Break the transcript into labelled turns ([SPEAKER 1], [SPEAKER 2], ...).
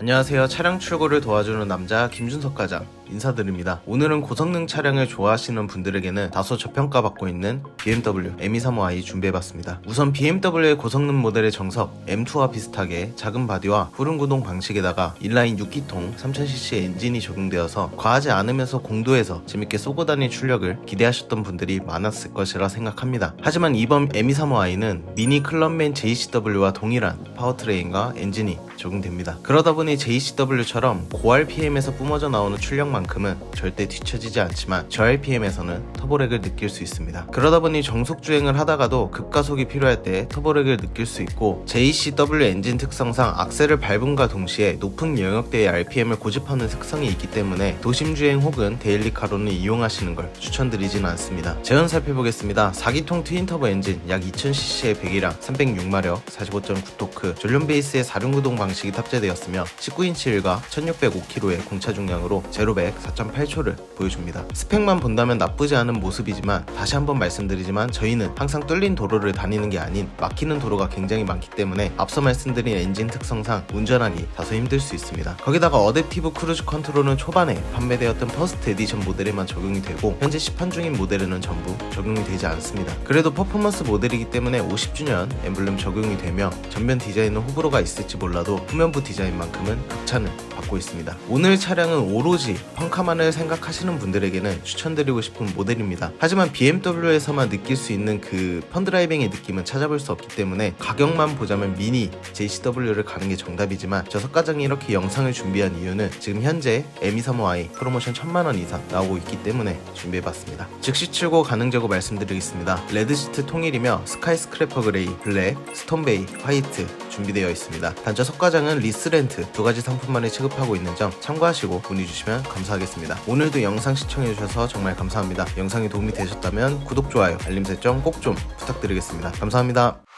[SPEAKER 1] 안녕하세요. 차량 출고를 도와주는 남자 김준석 과장 인사드립니다. 오늘은 고성능 차량을 좋아하시는 분들에게는 다소 저평가 받고 있는 BMW M235i 준비해봤습니다. 우선 BMW의 고성능 모델의 정석 M2와 비슷하게 작은 바디와 푸른 구동 방식에다가 인라인 6기통 3000cc 엔진이 적용되어서 과하지 않으면서 공도에서 재밌게 쏘고 다닐 출력을 기대하셨던 분들이 많았을 것이라 생각합니다. 하지만 이번 M235i는 미니 클럽맨 JCW와 동일한 파워트레인과 엔진이 적용됩니다. 그러다 보니 JCW처럼 고RPM에서 뿜어져 나오는 출력만큼은 절대 뒤처지지 않지만 저RPM에서는 터보렉을 느낄 수 있습니다. 그러다 보니 정속 주행을 하다가도 급가속이 필요할 때 터보렉을 느낄 수 있고 JCW 엔진 특성상 악셀을 밟음과 동시에 높은 영역대의 RPM을 고집하는 특성이 있기 때문에 도심 주행 혹은 데일리 카로는 이용하시는 걸 추천드리진 않습니다. 제원 살펴보겠습니다. 4기통 트윈 터보 엔진 약 2000cc의 배기량 306마력 45.9토크 전륜 베이스의 4륜 구동 방식 이 탑재되었으며 19인치 휠과 1605kg의 공차 중량으로 제로백 4.8초를 보여줍니다. 스펙만 본다면 나쁘지 않은 모습이지만 다시 한번 말씀드리지만 저희는 항상 뚫린 도로를 다니는 게 아닌 막히는 도로가 굉장히 많기 때문에 앞서 말씀드린 엔진 특성상 운전하기 다소 힘들 수 있습니다. 거기다가 어댑티브 크루즈 컨트롤은 초반에 판매되었던 퍼스트 에디션 모델에만 적용이 되고 현재 시판 중인 모델에는 전부 적용이 되지 않습니다. 그래도 퍼포먼스 모델이기 때문에 50주년 엠블렘 적용이 되며 전면 디자인은 호불호가 있을지 몰라도 후면부 디자인만큼은 극찬을 받고 있습니다. 오늘 차량은 오로지 펑카만을 생각하시는 분들에게는 추천드리고 싶은 모델입니다. 하지만 BMW에서만 느낄 수 있는 그 펀드라이빙의 느낌은 찾아볼 수 없기 때문에 가격만 보자면 미니 JCW를 가는 게 정답이지만 저석 과장이 이렇게 영상을 준비한 이유는 지금 현재 M235i 프로모션 1000만원 이상 나오고 있기 때문에 준비해봤습니다. 즉시 출고 가능 재고 말씀드리겠습니다. 레드시트 통일이며 스카이스크래퍼 그레이, 블랙, 스톤베이, 화이트 준비되어 있습니다. 단저 석과장은 리스렌트 두 가지 상품만을 취급하고 있는 점 참고하시고 문의 주시면 감사하겠습니다. 오늘도 영상 시청해주셔서 정말 감사합니다. 영상이 도움이 되셨다면 구독, 좋아요, 알림 설정 꼭 좀 부탁드리겠습니다. 감사합니다.